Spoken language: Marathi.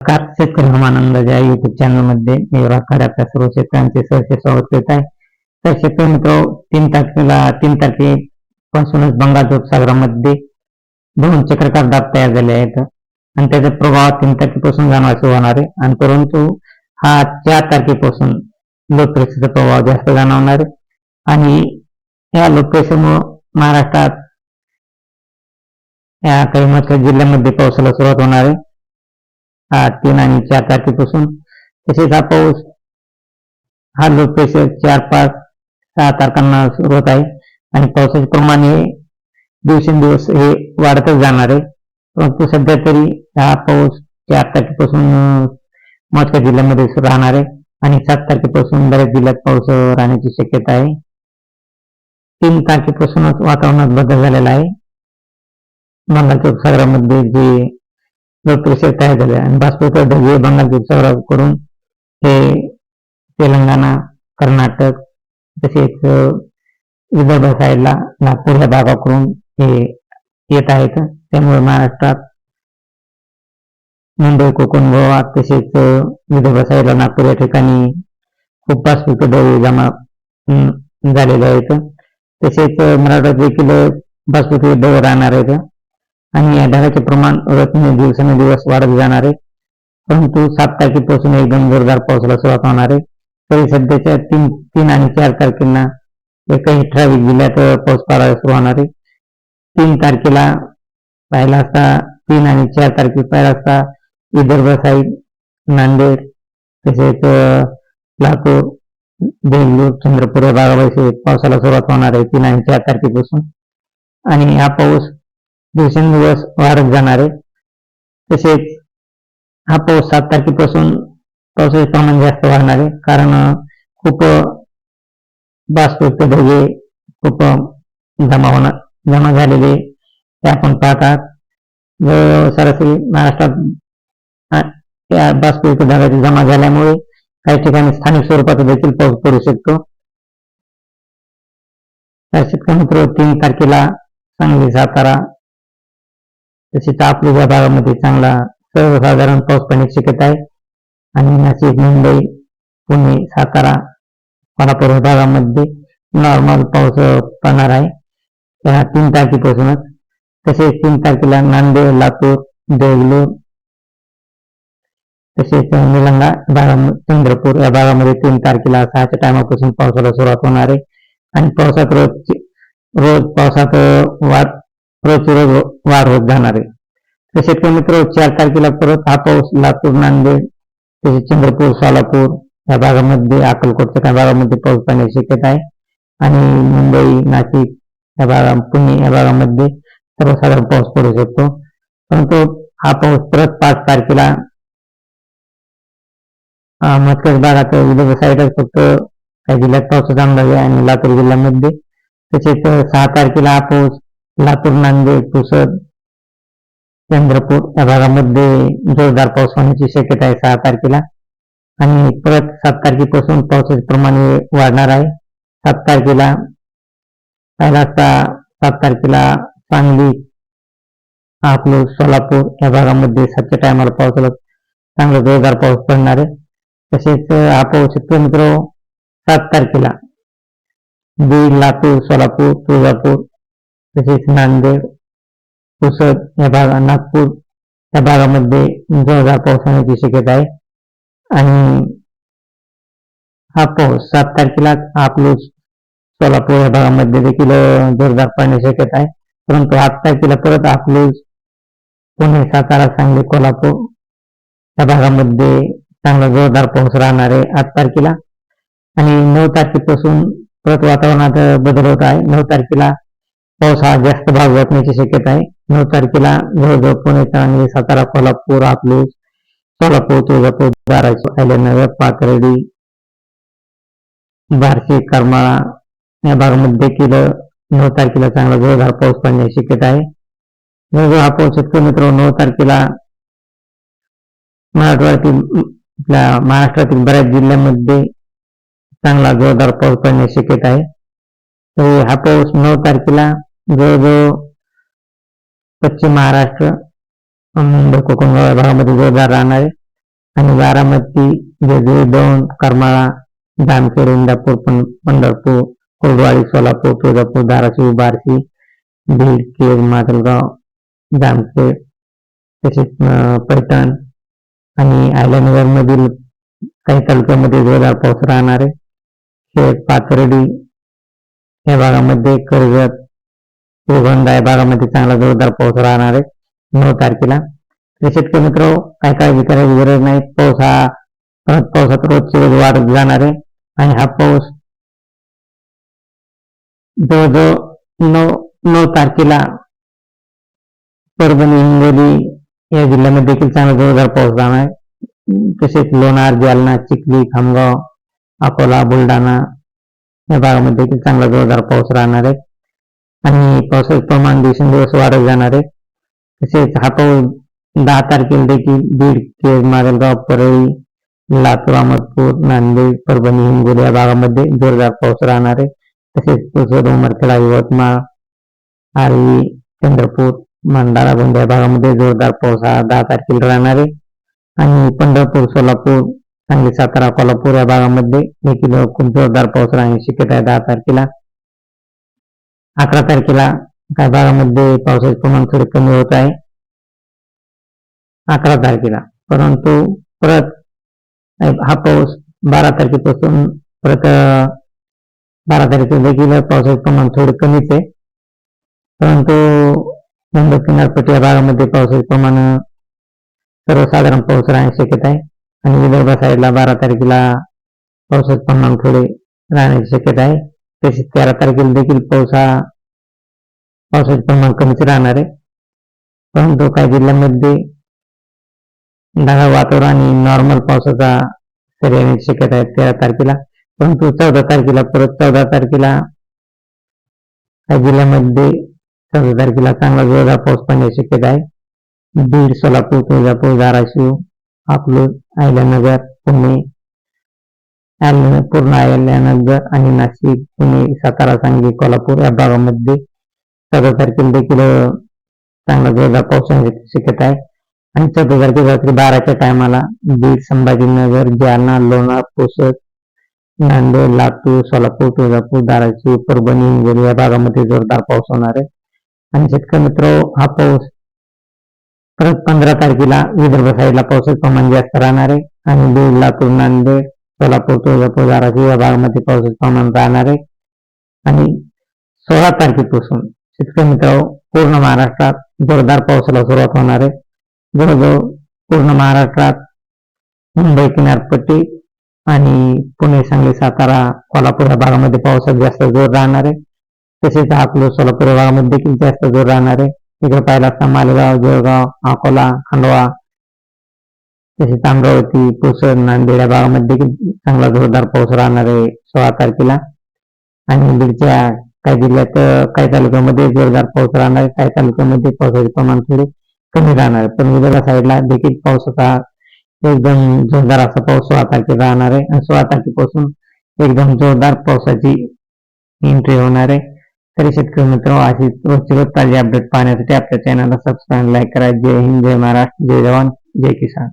नमस्कार शेतकरी हमानंदाच्या युट्यूब चॅनलमध्ये मी राखाड आपल्या सर्व शेतकऱ्यांचे सहर्ष स्वागत करत आहे. तर शेतकरी मित्र तीन तारखेला तीन तारखेपासूनच बंगाल उपसागरामध्ये दोन चक्रकार दाब तयार झाले आहेत. आणि त्याचा प्रभाव तीन तारखेपासून जाणवा सुरू होणार आहे. आणि परंतु हा चार तारखेपासून लो प्रेशरचा प्रभाव जास्त जाणवणार आहे. आणि या लो महाराष्ट्रात या काही महत्त्वाच्या जिल्ह्यामध्ये पावसाला सुरुवात होणार आहे. तीन आणि चार तारखेपासून. तसेच हा पाऊस हा लो प्रेशर चार पाच सहा तारखांना सुरुवात आहे. आणि पावसाचे प्रमाण हे दिवसेंदिवस हे वाढतच जाणार आहे. परंतु सध्या तरी हा पाऊस चार तारखेपासून अं, जिल्ह्यामध्ये राहणार आहे. आणि सात तारखेपासून बऱ्याच जिल्ह्यात पाऊस राहण्याची शक्यता आहे. तीन तारखेपासूनच वातावरणात बदल झालेला आहे. बंगालच्या उपसागरामध्ये जे ब्लड प्रेशर तयार झाले आणि बाष्पोत्तर ढगे बंगालच्या करून हे तेलंगणा कर्नाटक तसेच विदर्भ साईडला नागपूर या भागाकडून हे येत आहेत. त्यामुळे महाराष्ट्रात मुंबई कोकण गोवा तसेच विदर्भ साईडला नागपूर या ठिकाणी खूप बाष्पीभूत ढगे जमा झालेले आहेत. तसेच मराठवाड्यात देखील बाष्पीभूत ढग राहणार आहेत. आणि या ढगाचे प्रमाण रत्न दिवसेंदिवस वाढत जाणार आहे. परंतु सात तारखेपासून एकदम जोरदार पावसाला सुरुवात होणार आहे. तरी सध्याच्या तीन तीन आणि चार तारखेला एकही ठराविक जिल्ह्यात पाऊस पडायला सुरू होणार आहे. तीन तारखेला पाहिला असता तीन आणि चार तारखे पाहिला असता विदर्भ साईड नांदेड तसेच लातूर बेंगलूर चंद्रपूर या पावसाला सुरुवात होणार आहे तीन आणि चार तारखेपासून. आणि हा पाऊस दिवसेंदिवस वाढत जाणार. आहे तसेच हा पाऊस सात तारखेपासून पावसाचे प्रमाण जास्त वाढणार. आहे कारण खूप बाष्पयुक्त ढगे खूप जमा होणार जमा झालेले ते आपण पाहतात. जवळजवळ सरासरी महाराष्ट्रात त्या बाष्पयुक्त ढगाची जमा झाल्यामुळे काही ठिकाणी स्थानिक स्वरूपाचा देखील पाऊस पडू शकतो. तर शेतकरी मित्र तीन तारखेला सांगली सातारा तसेच तापलुजा भागामध्ये चांगला सर्वसाधारण पाऊस पाणी शक्यता आहे. आणि नाशिक मुंबई पुणे सातारा कोल्हापूर भागामध्ये नॉर्मल पाऊस पडणार आहे. त्या तीन तारखेपासूनच. तसेच तीन तारखेला नांदेड लातूर देगलूर तसेच निलंगा भागामध्ये चंद्रपूर या भागामध्ये तीन तारखेला सहाच्या टायमापासून पावसाला सुरुवात होणार आहे. आणि पावसात रोज रोज पावसात अं, वाढ रोज वाढ होत जाणार आहे. तर शेतकरी मित्र चार तारखेला परत हा पाऊस लातूर नांदेड तसेच चंद्रपूर सोलापूर या भागामध्ये अक्कलकोटच्या काही भागामध्ये पाऊस पाण्याची शक्यता आहे. आणि मुंबई नाशिक या भागा पुणे या भागामध्ये सर्वसाधारण पाऊस पडू शकतो. परंतु हा पाऊस परत पाच तारखेला अं, भागात विदर्भ साईडच फक्त काही जिल्ह्यात पावसाचा अंदाज आहे आणि लातूर जिल्ह्यामध्ये. तसेच सहा तारखेला हा पाऊस लातूर नांदेड पुसद चंद्रपूर या भागामध्ये जोरदार पाऊस होण्याची शक्यता आहे सहा तारखेला. आणि परत सात तारखेपासून पावसाचे प्रमाण वाढणार आहे. सात तारखेला पहिला असता सात तारखेला सांगली अकलूज सोलापूर या भागामध्ये सातच्या टायमाला पावसाला चांगला जोरदार पाऊस पडणार आहे. तसेच हा पाऊस शेतकरी मित्र सात तारखेला. बीड लातूर सोलापूर तुळजापूर तसेच नांदेड पुसद या भागा नागपूर या भागामध्ये जोरदार पाऊस होण्याची शक्यता आहे. आणि हा पाऊस सात तारखेला आपलूच सोलापूर या भागामध्ये देखील जोरदार पडण्याची शक्यता आहे. परंतु आठ तारखेला परत अकलूज पुणे सातारा सांगली कोल्हापूर या भागामध्ये चांगला जोरदार पाऊस राहणार आहे आठ तारखेला. आणि नऊ तारखेपासून परत वातावरणात बदल होत आहे. नऊ तारखेला पाऊस हा जास्त भाग व्यापण्याची शक्यता आहे. नऊ तारखेला जवळजवळ पुणे सांगली सातारा कोल्हापूर अकलूज सोलापूर तुळजापूर धाराशिव अहिल्यानगर पाथर्डी बार्शी करमाळा या भागामध्ये देखील नऊ तारखेला चांगला जोरदार पाऊस पडण्याची शक्यता आहे. जवळजवळ हा पाऊस शेतकरी मित्र नऊ तारखेला मराठवाड्यातील आपल्या महाराष्ट्रातील बऱ्याच जिल्ह्यांमध्ये चांगला जोरदार पाऊस पडण्याची शक्यता आहे. तर हा पाऊस नऊ तारखेला जवळजवळ पश्चिम महाराष्ट्र मुंबई कोकण भागामध्ये जोरदार राहणार आहे आणि बारामती जेजुरी दोन करमाळा जामखेड इंदापूर पंढरपूर कोरडवाडी सोलापूर तुळजापूर धाराशिव बार्शी बीड केर माजलगाव जामखेड तसेच पैठण आणि आयल्यानगर मधील काही तालुक्यामध्ये जोरदार पाऊस राहणार आहे खेड पाथर्डी या भागामध्ये कर्जत श्रीगोंदा या भागामध्ये चांगला जोरदार पाऊस राहणार आहे. नऊ तारखेला. तर शेतकरी मित्र काय काळजी करायची गरज नाही. पाऊस हा परत पावसात रोजची रोज वाढत जाणार आहे. आणि हा पाऊस जवळजवळ नऊ नऊ तारखेला परभणी हिंगोली या जिल्ह्यामध्ये देखील चांगला जोरदार पाऊस राहणार आहे. तसेच लोणार जालना चिखली खामगाव अकोला बुलढाणा या भागामध्ये देखील चांगला जोरदार पाऊस राहणार आहे. आणि पावसाचं प्रमाण दिवसेंदिवस वाढत जाणार आहे. तसेच हा पाऊस दहा तारखेला देखील बीड केज माजलगाव परळी लातूर अहमदपूर नांदेड परभणी हिंगोली या भागामध्ये जोरदार पाऊस राहणार आहे. तसेच पुसद उमरखेडा यवतमाळ आर्वी चंद्रपूर भंडारा गोंदिया भागामध्ये जोरदार पाऊस हा दहा तारखेला राहणार आहे. आणि पंढरपूर सोलापूर सांगली सातारा कोल्हापूर या भागामध्ये देखील खूप जोरदार पाऊस राहण्याची शक्यता आहे दहा तारखेला. अकरा तारखेला काही भागामध्ये पावसाचे प्रमाण थोडे कमी होत आहे. अकरा तारखेला. परंतु परत हा पाऊस बारा तारखेपासून परत बारा तारखेला देखील पावसाचे प्रमाण थोडे कमीच आहे. परंतु मुंबई किनारपट्टी या भागामध्ये पावसाचे प्रमाण सर्वसाधारण पाऊस राहण्याची शक्यता आहे. आणि विदर्भ साईडला बारा तारखेला पावसाचे प्रमाण थोडे राहण्याची शक्यता आहे. तसेच तेरा तारखेला देखील पाऊस हा पावसाचे प्रमाण कमीच राहणार आहे. परंतु काही जिल्ह्यांमध्ये ढगाळ वातावरण आणि नॉर्मल पावसाचा सरी येण्याची शक्यता आहे तेरा तारखेला. परंतु चौदा तारखेला परत चौदा तारखेला काही जिल्ह्यामध्ये चौदा तारखेला चांगला जोरदार पाऊस पडण्याची शक्यता आहे. बीड सोलापूर तुळजापूर धाराशिव अकलूज अहिल्यानगर पुणे पूर्ण अहिल्यानगर आणि नाशिक पुणे सातारा सांगली कोल्हापूर या भागामध्ये चौदा तारखेला देखील चांगला जोरदार पाऊस होण्याची शक्यता आहे. आणि चौदा तारखेला रात्री बाराच्या टायमाला बीड संभाजीनगर जालना लोणार पुसद नांदेड लातूर सोलापूर तुळजापूर धाराशिव परभणी हिंगोली या भागामध्ये जोरदार पाऊस होणार आहे. आणि शेतकरी मित्र हा पाऊस परत पंधरा तारखेला विदर्भ साईडला पावसाचं प्रमाण जास्त राहणार आहे. आणि बीड लातूर नांदेड सोलापूर तुळजापूर धाराशिव या भागामध्ये पावसाचे प्रमाण राहणार आहे. आणि सोळा तारखेपासून शेतकरी मित्र पूर्ण महाराष्ट्रात जोरदार पावसाला सुरुवात होणार आहे. जवळजवळ पूर्ण महाराष्ट्रात मुंबई किनारपट्टी आणि पुणे सांगली सातारा कोल्हापूर या भागामध्ये पावसात जास्त जोर राहणार आहे. तसेच आपलं सोलापूर या भागामध्ये देखील जास्त जोर राहणार आहे. इकडे पाहिला असता मालेगाव जळगाव अकोला खंडवा तसेच अमरावती पुसद नांदेड या भागामध्ये चांगला जोरदार पाऊस राहणार आहे सोळा तारखेला. आणि बीडच्या काही जिल्ह्यात काही तालुक्यामध्ये जोरदार पाऊस राहणार आहे काही तालुक्यामध्ये पावसाचे प्रमाण थोडे कमी राहणार. आहे पण विदर्भ साईडला देखील पावसाचा एकदम जोरदार असा पाऊस सोळा तारखेला राहणार आहे आणि सोळा तारखेपासून एकदम जोरदार पावसाची एंट्री होणार. आहे तरी शेतकरी मित्र अशी रोजची रोज ताजी अपडेट पाहण्यासाठी आपल्या चॅनलला सबस्क्राईब लाईक करा. जय हिंद जय महाराष्ट्र जय जवान जय किसान.